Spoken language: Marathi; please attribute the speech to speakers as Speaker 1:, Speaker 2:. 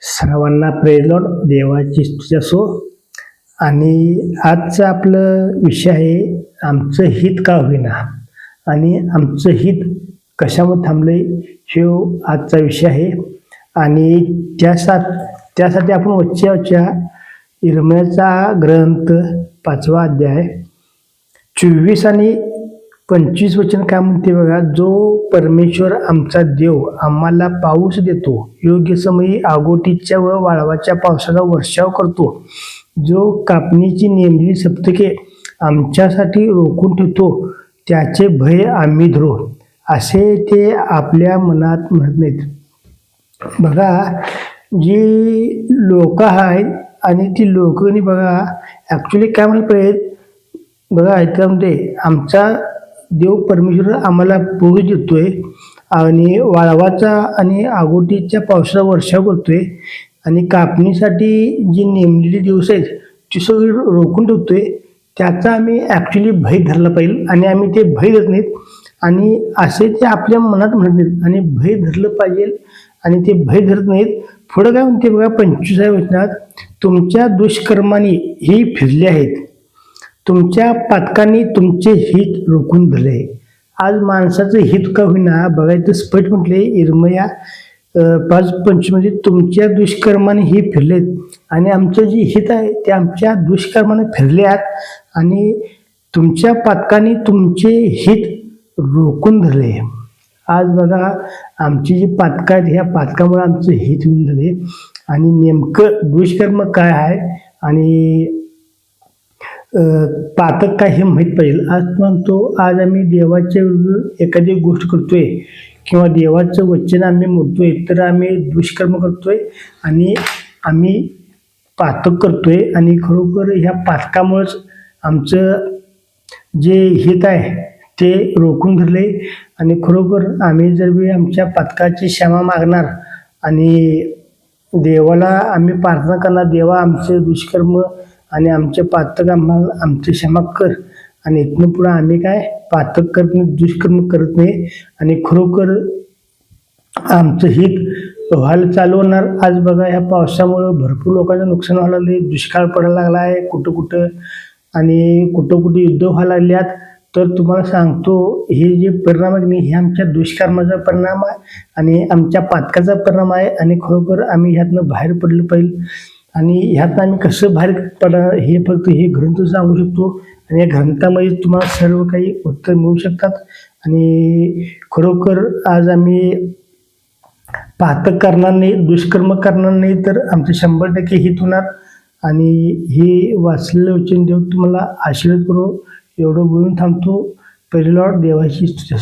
Speaker 1: सर्वांना प्रेज देवाची स्तुती असो. आणि आजचं आपलं विषय आहे आमचं हित का होईना? आणि आमचं हित कशामध्ये थांबलंय हे आजचा विषय आहे. आणि त्यासा त्यासाठी आपण वच्च्या वच्च्या इरम्याचा ग्रंथ पाचवा अध्याय चोवीस आणि पंचवीस वचन काय म्हणते बघा जो परमेश्वर आमचा देव आम्हाला पाऊस देतो योग्य समयी आगोटीच्या व वाळवाच्या पावसाचा वर्षाव करतो. जो कापणीची नेमलेली सप्तके आमच्यासाठी रोखून ठेवतो त्याचे भय आम्ही धरो. असे ते आपल्या मनात म्हणत नाहीत. बघा जी लोक आहेत आणि ती लोकांनी बघा ॲक्च्युली काय म्हणलं पाहिजे बघा ऐकल्यामध्ये आमचा देव परमेश्वर आम्हाला पोळी देतोय आणि वाळवाचा आणि आगोटीच्या पावसाचा वर्षा करतोय आणि कापणीसाठी जी नेमलेली दिवस आहेत ती सगळी रोखून ठेवतोय. त्याचा आम्ही ॲक्च्युली भय धरला पाहिजे आणि आम्ही ते भय धरत नाहीत. आणि असे ते आपल्या मनात म्हणत नाहीत आणि भय धरलं पाहिजे आणि ते भय धरत नाहीत. पुढं काय म्हणते बघा पंचवीसाव्या वचनात तुमच्या दुष्कर्माने ही फिरले आहेत. तुमच्या पातकांनी तुमचे हित रोखून धरले. आज माणसाचं हित का होईना? बघायचं स्पष्ट म्हटले इरमया पाच पंचमध्ये तुमच्या दुष्कर्माने हे फिरलेत आणि आमचं जे हित आहे ते आमच्या दुष्कर्माने फिरले आहेत आणि तुमच्या पातकांनी तुमचे हित रोखून धरले. आज बघा आमची जी पातकं आहेत ह्या पातकामुळे आमचं हित होऊन झाले आणि नेमकं दुष्कर्म काय आहे आणि पातक काय हे माहीत पाहिजे. आज म्हणतो आज आम्ही देवाच्या एखादी गोष्ट करतोय किंवा देवाचं वचन आम्ही मोडतोय तर आम्ही दुष्कर्म करतोय आणि आम्ही पातक करतोय आणि खरोखर ह्या पातकामुळेच आमचं जे हित आहे ते रोखून धरले आणि खरोखर आम्ही जर बी आमच्या पातकाची क्षमा मागणार आणि देवाला आम्ही प्रार्थना करणार देवा आमचे दुष्कर्म आणि आमचे पातक आम्हाला आमची क्षमा कर. आणि इथनं पुढं आम्ही काय पातक करत नाही दुष्कर्म करत नाही. आणि खरोखर आमचं हित व्हायला चालू होणार. आज बघा ह्या पावसामुळं भरपूर लोकांचं नुकसान व्हायला लागले दुष्काळ पडायला लागला आहे कुठं कुठं. आणि कुठं कुठं युद्ध व्हायला लागल्यात. तर तुम्हाला सांगतो हे जे परिणाम आहे मी नाही, हे आमच्या दुष्कर्माचा परिणाम आहे. आणि आमच्या पातकाचा परिणाम आहे. आणि खरोखर आम्ही ह्यातनं बाहेर पडलं पाहिजे. आणि ह्यातनं आम्ही कसं बाहेर पडा हे फक्त हे ग्रंथ सांगू शकतो. आणि या ग्रंथामध्ये तुम्हाला सर्व काही उत्तर मिळू शकतात. आणि खरोखर आज आम्ही पाहतं करणार नाही दुष्कर्म करणार नाही तर आमचं शंभर टक्के हित होणार. आणि हे वाचलेलं वचन देव तुम्हाला आशीर्वाद करू. एवढं बोलून थांबतो. पहिली लॉर्ड देवाची स्तुती